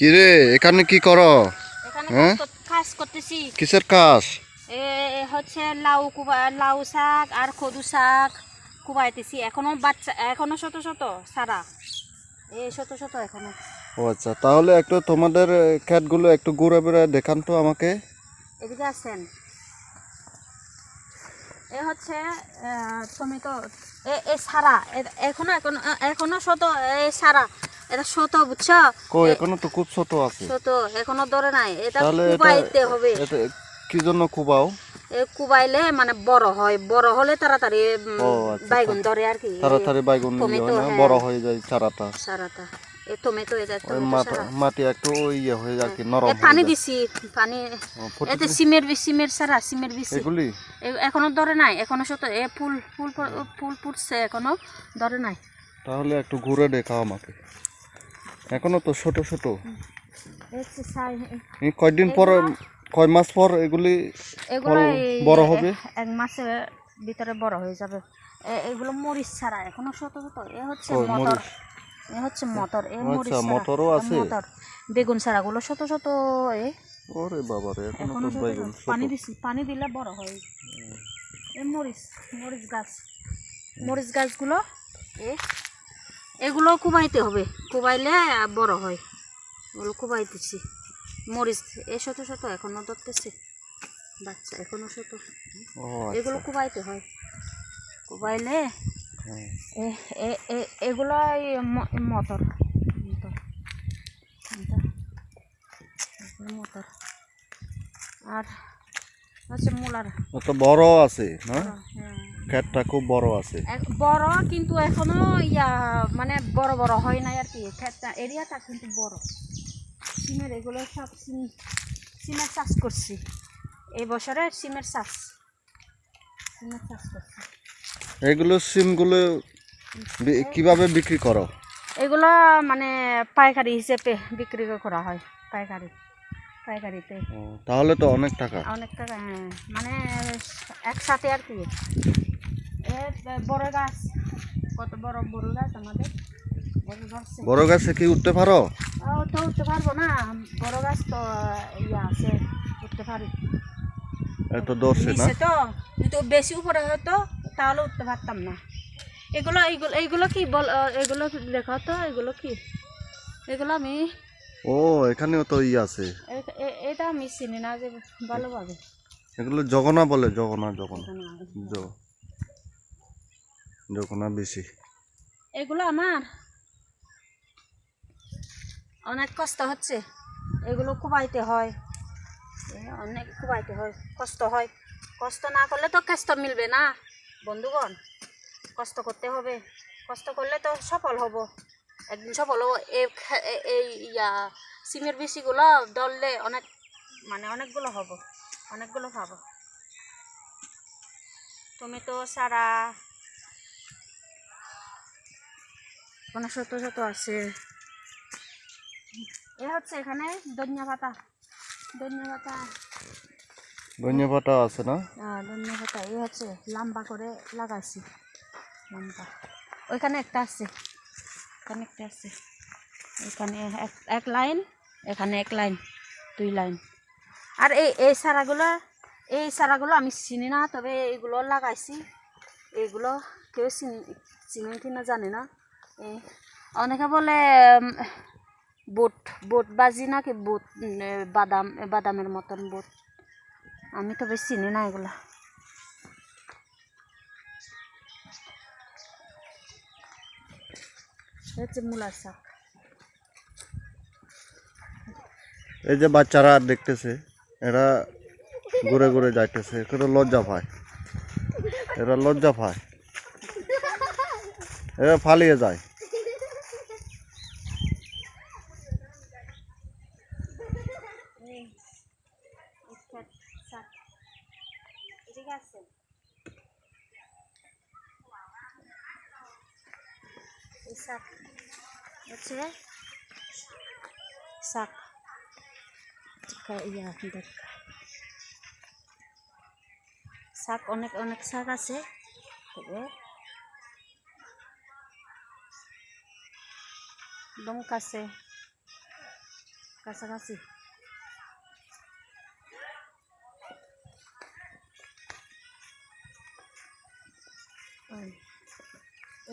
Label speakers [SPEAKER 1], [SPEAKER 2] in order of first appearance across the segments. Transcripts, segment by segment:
[SPEAKER 1] কিরে এখানে কি করো? হ্যাঁ?
[SPEAKER 2] কাজ করতেছি।
[SPEAKER 1] কিসের কাজ?
[SPEAKER 2] হচ্ছে লাউ কুবা লাউ শাক আর কদু শাক কুবাইতেছি। এখনও বাচ্চা এখনও শত শত সারা। এ শত শত এখনও।
[SPEAKER 1] ও আচ্ছা তাহলে একটু তোমাদের ক্ষেতগুলো একটু ঘুরে ঘুরে দেখান তো আমাকে।
[SPEAKER 2] এদিকে আসেন। এ হচ্ছে আহ, টমেটো এ সারা। এখনও এখনও এখনও শত এ সারা। এটা শত বুঝছ?
[SPEAKER 1] কো এখনও তো খুব ছোট আছে।
[SPEAKER 2] শত এখনও ধরে নাই। এটা কুবাইতে হবে।
[SPEAKER 1] কি জন্য কুবাও?
[SPEAKER 2] কুবাইলে মানে বড় হয়। বড় হলে তাড়াতাড়ি
[SPEAKER 1] ও, আচ্ছা,
[SPEAKER 2] বাইগুন ধরে আর কি।
[SPEAKER 1] তাড়াতাড়ি বাইগুন হয়। বড় হয়ে যায় চারাটা।
[SPEAKER 2] সারাটা এ টমেটো এটা
[SPEAKER 1] মাটি একটু ইয়ে হয়ে যায় কি নরম
[SPEAKER 2] পানি দিছি পানি। এতে সিমের বি- সিমের সারা সিমের বিচি
[SPEAKER 1] এগুলি?
[SPEAKER 2] এ- এখনও ধরে নাই। এখনও শত এ ফুল ফুল ফুল ফুটছে এখনও ধরে নাই।
[SPEAKER 1] তাহলে একটু ঘুরে দেখাও আমাকে। এখনও তো ছোট ছোট। কয়দিন পর কয় মাস পর এগুলি বড় হবে?
[SPEAKER 2] এক মাসের ভিতরে বড় হয়ে যাবে। এগুলো মরিচ ছাড়া এখনও শত শত এ হচ্ছে মটর। এ হচ্ছে মটর। এ
[SPEAKER 1] আচ্ছা,
[SPEAKER 2] মরিচ
[SPEAKER 1] মটরও আছে?
[SPEAKER 2] মটর। বেগুন ছাড়া গুলো শত শত এ।
[SPEAKER 1] ওরে বাবা রে
[SPEAKER 2] এখনও
[SPEAKER 1] তো। ছোট
[SPEAKER 2] পানি দিছি পানি দিলে বড় হয়। এ মরিচ মরিচ গাছ। মরিচ গাছগুলো এ। এগুলো কুবাইতে হবে। কুবাইলে বড় হয়। ওগুলো কুবাইতেছি। মরিচ এ শত শত এখনও ধরতেছে। বাচ্চা এখনও শত। এগুলো কুবাইতে হয়। কুবাইলে
[SPEAKER 1] হ্যাঁ।
[SPEAKER 2] এ- এ- এ- এগুলো মটর। মটর। আর হচ্ছে মূলার।
[SPEAKER 1] তো বড় আছে
[SPEAKER 2] হ্যাঁ।
[SPEAKER 1] ক্ষেতটা খুব বড় আছে।
[SPEAKER 2] বড় কিন্তু এখনও ইয়া মানে বড় বড় হয় নাই আর কি। ক্ষেতটা এরিয়াটা কিন্তু বড়। সিমের এগুলো সব সিম সিমের চাষ করছি। এই বছরে সিমের চাষ। সিমের চাষ করছি।
[SPEAKER 1] এগুলো সিমগুলো কীভাবে বিক্রি করো?
[SPEAKER 2] এগুলো মানে পাইকারি হিসেবে বিক্রি করা হয় পাইকারি পাইকারিতে।
[SPEAKER 1] তাহলে তো অনেক টাকা।
[SPEAKER 2] অনেক টাকা হ্যাঁ। মানে একসাথে আর কি। বড় গাছ। কত বড় বড় গাছ আমাদের? বড় গাছে
[SPEAKER 1] কি উঠতে পারো?
[SPEAKER 2] তো উঠতে পারব না। বড় গাছ তো ইয়ে আছে উঠতে পারি।
[SPEAKER 1] এত ধরছে না।
[SPEAKER 2] তো যদি বেশি উপরে হতো তাহলে উঠতে পারতাম না। এগুলো এইগুলো এইগুলো কি বল এগুলো দেখো তো এগুলো কি? এগুলো আমি
[SPEAKER 1] ও এখানেও তো ই আছে।
[SPEAKER 2] এ- এ- এটা আমি চিনি না যে ভালোভাবে।
[SPEAKER 1] এগুলো জগনা বলে জগনা জগনা জগনা বেশি।
[SPEAKER 2] এগুলো আমার? অনেক কষ্ট হচ্ছে। এগুলো কুবাইতে হয়। অনেক কুবাইতে হয়। কষ্ট হয়। কষ্ট না করলে তো কষ্ট মিলবে না। বন্ধুগণ, কষ্ট করতে হবে। কষ্ট করলে তো সফল হব। একদিন সফল হব। এই এই ইয়া, সিমের বেশিগুলো দললে অনেক মানে অনেকগুলো হব। অনেকগুলো পাবো টমেটো, সারা মানে শত শত আছে। এ হচ্ছে এখানে ধনিয়া পাতা। ধনিয়া পাতা।
[SPEAKER 1] ধনিয়া পাতা আছে না?
[SPEAKER 2] আহ, ধনিয়া পাতা। এই হচ্ছে লম্বা করে লাগাইছি। লম্বা। ওইখানে একটা আছে। এখানে একটা আছে। এখানে এক লাইন এখানে এক লাইন দুই লাইন। আর এই এই সারাগুলো এই সারাগুলো আমি চিনি না তবে এইগুলো লাগাইছি। এইগুলো কেউ চিনি চিনি কিনা জানে না। অনেকে বলে বুট বুট বাজি নাকি বুট বাদাম বাদামের মতন বুট। আমি তো তবে চিনি না এগুলা। হচ্ছে
[SPEAKER 1] এই যে বাচ্চারা দেখতেছে, এরা ঘুরে ঘুরে যাইতেছে লজ্জা পায়। এরা লজ্জা পায়। এরা ফালিয়ে যায়।
[SPEAKER 2] sac. What's it? Sac. Jika ia hendak. Sac onak onak saka se. Tuh. Dong kase. Kasa kasih.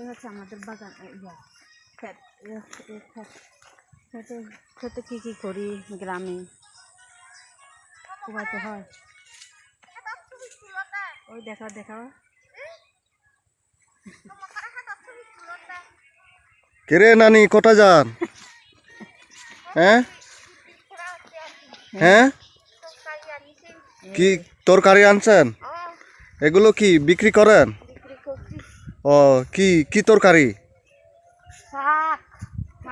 [SPEAKER 2] হচ্ছে আমাদের বাগান ইয়া খেতে খেতে কী কী করি গ্রামে? কুবাইতে হয়। ওই দেখাও দেখাও।
[SPEAKER 1] কিরে নানি কোথায় যান? হ্যাঁ? হ্যাঁ? কি তরকারি আনছেন? এগুলো কি বিক্রি করেন? ও কি কি তরকারি?
[SPEAKER 2] শাক।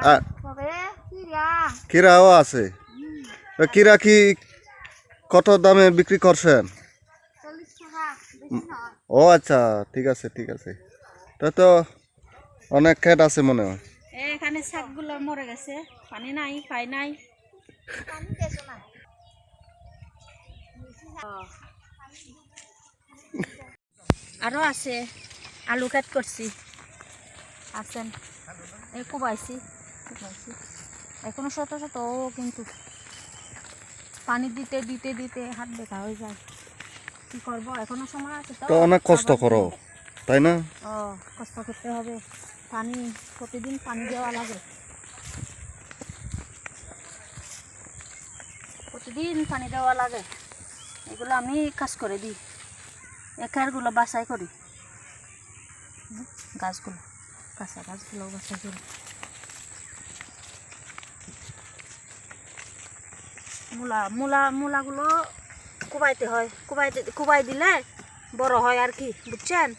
[SPEAKER 1] আ-
[SPEAKER 2] তবে কিরা।
[SPEAKER 1] কিরাও আছে। তো কিরা কি কত দামে বিক্রি করছেন? ও আচ্ছা ঠিক আছে ঠিক আছে। তা তো অনেক খেত আছে মনে হয়।
[SPEAKER 2] এখানে শাকগুলো মরে গেছে। পানি নাই পাই নাই। পানি দেছো না? আরও আছে। আলু কাট করছি। আছেন? এই কুবাইছি কুবাইছি। এখনও শত শত ও কিন্তু পানি দিতে দিতে দিতে হাত দেখা হয়ে যায়। কি করব? এখনও সময় আছে
[SPEAKER 1] তো। অনেক কষ্ট করো তাই না?
[SPEAKER 2] ও কষ্ট করতে হবে। পানি প্রতিদিন পানি দেওয়া লাগে। প্রতিদিন পানি দেওয়া লাগে। এগুলো আমি কাজ করে দিই। এখানগুলো বাসাই করি। গাছগুলো। কাঁচা গাছগুলো করি মূলা মূলা মূলাগুলো কুবাইতে হয়। কুবাইতে কুবাই দিলে বড় হয় আর কি বুঝছেন?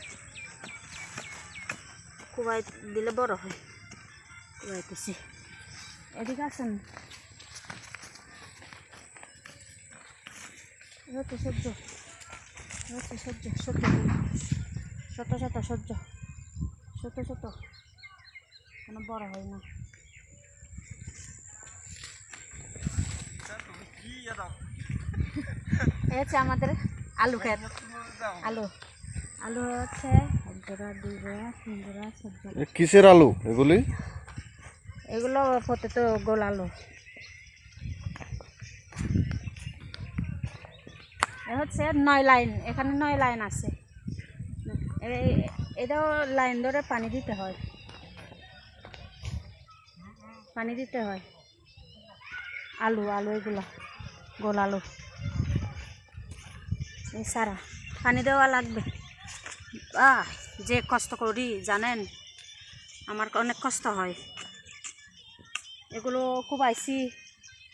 [SPEAKER 2] কুবাই দিলে বড় হয়। কুবাইতেছি। এদিকে হচ্ছে সহ্য। সহ্য সহ্য। শত শত সহ্য। শত শত কোনো বড় হয় না। এই হচ্ছে আমাদের আলু ক্ষেত। আলু। আলু হচ্ছে এক জোড়া দুই জোড়া তিন জোড়া চার জোড়া
[SPEAKER 1] কিসের আলু এগুলি?
[SPEAKER 2] এগুলো পথে তো গোল আলু। এ হচ্ছে নয় লাইন এখানে নয় লাইন আছে। এটাও লাইন ধরে পানি দিতে হয়। পানি দিতে হয়। আলু আলু এগুলো, গোল আলু। এই সারা, পানি দেওয়া লাগবে। আহ যে কষ্ট করি, জানেন? আমার অনেক কষ্ট হয়। এগুলো কুবাইছি।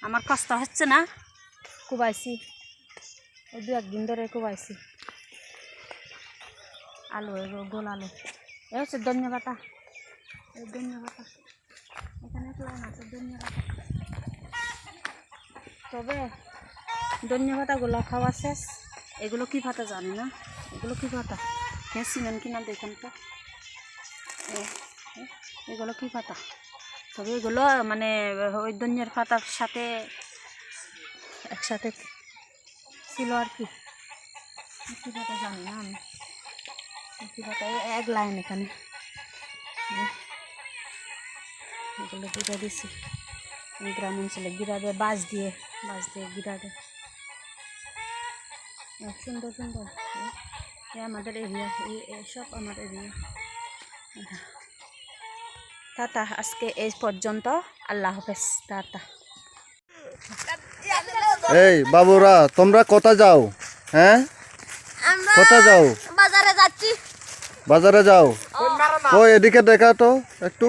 [SPEAKER 2] আমার কষ্ট হচ্ছে না? কুবাইছি। দু একদিন ধরে কুবাইছি। আলু এগুলো গোল আলু। এ হচ্ছে ধন্যবাদ এই ধন্যবাদ এখানে এক লাইন আছে ধন্যবাদ তবে ধন্যবাদাগুলো খাওয়া শেষ। এগুলো কি পাতা জানি না। এগুলো কি পাতা? হ্যাঁ সিমেন্ট কিনা দেখেন তো। এগুলো কি পাতা? তবে এগুলো মানে ওই ধনিয়ার পাতার সাথে একসাথে ছিল আর কি। পাতা জানি না আমি। পাতা এই এক লাইন এখানে। এগুলো গিরা দিছি। গ্রাম অঞ্চলে গিরা দিয়ে বাঁশ দিয়ে বাঁশ দিয়ে গিরা দেয় সুন্দর সুন্দর। আমাদের এরিয়া এই এই সব আমার এরিয়া। টাটা আজকে এই পর্যন্ত আল্লাহ হাফেজ টাটা।
[SPEAKER 1] এই বাবুরা তোমরা কোথা যাও? হ্যাঁ? কোথা যাও? বাজারে যাও। ও এদিকে দেখা তো একটু।